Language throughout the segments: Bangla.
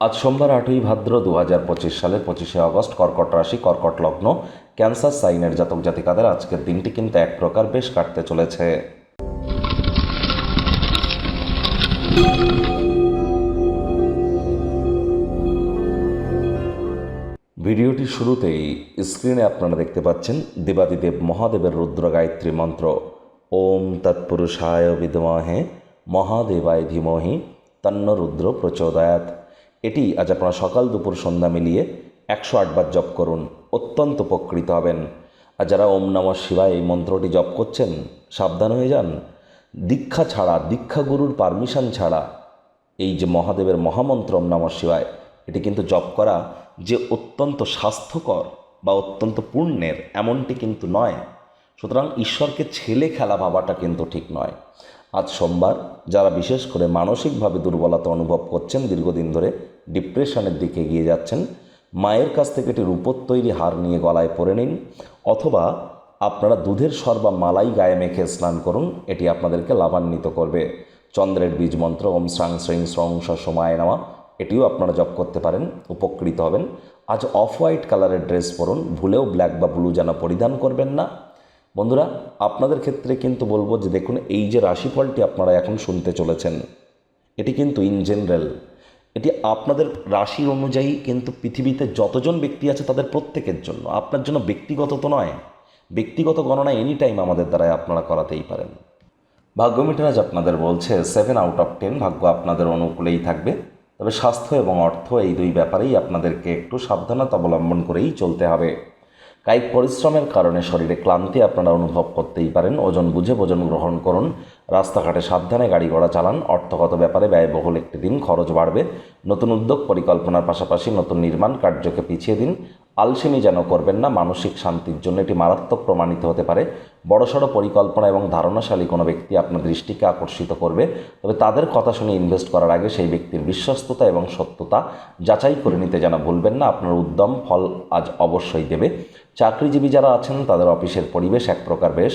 আজ সোমবার আটই ভাদ্র দু হাজার পঁচিশ সালের পঁচিশে আগস্ট কর্কট রাশি, কর্কট লগ্ন, ক্যান্সার সাইনের জাতক জাতিকাদের আজকের দিনটি কিন্তু এক প্রকার বেশ কাটতে চলেছে। ভিডিওটির শুরুতেই স্ক্রিনে আপনারা দেখতে পাচ্ছেন দেবাদিদেব মহাদেবের রুদ্র গায়ত্রী মন্ত্র। ওম তৎপুরুষায় বিদ্মহে মহাদেবায় ধীমহি, তন্ন রুদ্র প্রচোদয়াত এটি আজ আপনারা সকাল দুপুর সন্ধ্যা মিলিয়ে একশো আটবার জপ করুন, অত্যন্ত উপকৃত হবেন। আর যারা ওম নমঃ শিবায় এই মন্ত্রটি জপ করছেন, সাবধান হয়ে যান। দীক্ষা ছাড়া দীক্ষাগুরুর পারমিশন ছাড়া এই যে মহাদেবের মহামন্ত্র ওম নমঃ শিবায়, এটি কিন্তু জপ করা যে অত্যন্ত স্বাস্থ্যকর বা অত্যন্ত পুণ্যের, এমনটি কিন্তু নয়। সুতরাং ঈশ্বরকে ছেলে খেলা ভাবাটা কিন্তু ঠিক নয়। আজ সোমবার যারা বিশেষ করে মানসিকভাবে দুর্বলতা অনুভব করছেন, দীর্ঘদিন ধরে ডিপ্রেশনের দিকে এগিয়ে যাচ্ছেন, মায়ের কাছ থেকে একটি রূপোর তৈরি হার নিয়ে গলায় পরে নিন অথবা আপনারা দুধের সর বা মালাই গায়ে মেখে স্নান করুন, এটি আপনাদেরকে লাভান্বিত করবে। চন্দ্রের বীজ মন্ত্র, ওম শ্রাং শ্রেং শ্রং সময় নেওয়া এটিও আপনারা জপ করতে পারেন, উপকৃত হবেন। আজ অফ হোয়াইট কালারের ড্রেস পরুন, ভুলেও ব্ল্যাক বা ব্লু যেন পরিধান করবেন না। বন্ধুরা, আপনাদের ক্ষেত্রে কিন্তু বলব যে দেখুন, এই যে রাশিফলটি আপনারা এখন শুনতে চলেছেন, এটি কিন্তু ইন জেনারেল এটি আপনাদের রাশি অনুযায়ী কিন্তু পৃথিবীতে যতজন ব্যক্তি আছে তাদের প্রত্যেকের জন্য, আপনার জন্য ব্যক্তিগত তো নয়, ব্যক্তিগত গণনা এনি টাইম আমাদের দ্বারাই আপনারা করাতেই পারেন। ভাগ্য মিটার আজ আপনাদের বলছে সেভেন আউট অফ টেন ভাগ্য আপনাদের অনুকূলেই থাকবে, তবে স্বাস্থ্য এবং অর্থ এই দুই ব্যাপারেই আপনাদেরকে একটু সাবধানতা অবলম্বন করেই চলতে হবে। কায়িক পরিশ্রমের কারণে শরীরে ক্লান্তি আপনারা অনুভব করতেই পারেন। ওজন বুঝে ওজন গ্রহণ করুন। রাস্তাঘাটে সাবধানে গাড়ি ঘোড়া চালান। অর্থগত ব্যাপারে ব্যয়বহুল একটি দিন খরচ বাড়বে। নতুন উদ্যোগ পরিকল্পনার পাশাপাশি নতুন নির্মাণ কার্যকে পিছিয়ে দিন। আলসেমি যেন করবেন না, মানসিক শান্তির জন্য এটি মারাত্মক প্রমাণিত হতে পারে। বড়সড় পরিকল্পনা এবং ধারণাশালী কোনো ব্যক্তি আপনার দৃষ্টিকে আকর্ষিত করবে, তবে তাদের কথা শুনে ইনভেস্ট করার আগে সেই ব্যক্তির বিশ্বস্ততা এবং সত্যতা যাচাই করে নিতে যেন ভুলবেন না, আপনার উদ্যম ফল আজ অবশ্যই দেবে। চাকরিজীবী যারা আছেন, তাদের অফিসের পরিবেশ এক প্রকার বেশ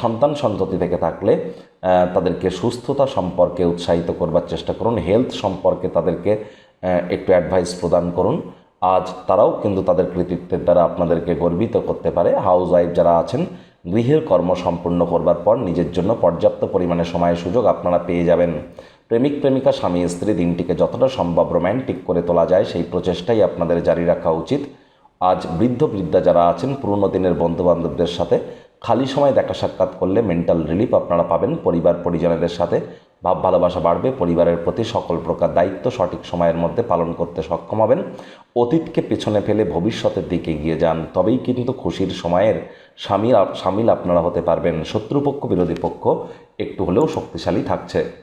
সন্তান সন্ততি থেকে থাকলে তাদেরকে সুস্থতা সম্পর্কে উৎসাহিত করবার চেষ্টা করুন হেলথ সম্পর্কে তাদেরকে একটু অ্যাডভাইস প্রদান করুন। আজ তারাও কিন্তু তাদের কৃতিত্বের দ্বারা আপনাদেরকে গর্বিত করতে পারে। হাউস ওয়াইফ যারা আছেন, গৃহের কর্ম সম্পূর্ণ করবার পর নিজের জন্য পর্যাপ্ত পরিমাণে সময় সুযোগ আপনারা পেয়ে যাবেন। প্রেমিক, প্রেমিকা, স্বামী, স্ত্রী দিনটিকে যতটা সম্ভব রোম্যান্টিক করে তোলা যায়, সেই প্রচেষ্টাই আপনাদের জারি রাখা উচিত। আজ বৃদ্ধ, বৃদ্ধা যারা আছেন, পুরনো দিনের বন্ধুবান্ধবদের সাথে খালি সময় দেখা সাক্ষাৎ করলে মেন্টাল রিলিফ আপনারা পাবেন, পরিবার, পরিজনদের সাথে। ভাব, ভালোবাসা বাড়বে, পরিবারের প্রতি সকল প্রকার দায়িত্ব সঠিক সময়ের মধ্যে পালন করতে সক্ষম হবেন। অতীতকে পেছনে ফেলে ভবিষ্যতের দিকে এগিয়ে যান, তবেই কিন্তু খুশির সময়ের স্বামী সামিল আপনারা হতে পারবেন। শত্রুপক্ষ, বিরোধী পক্ষ একটু হলেও শক্তিশালী থাকছে।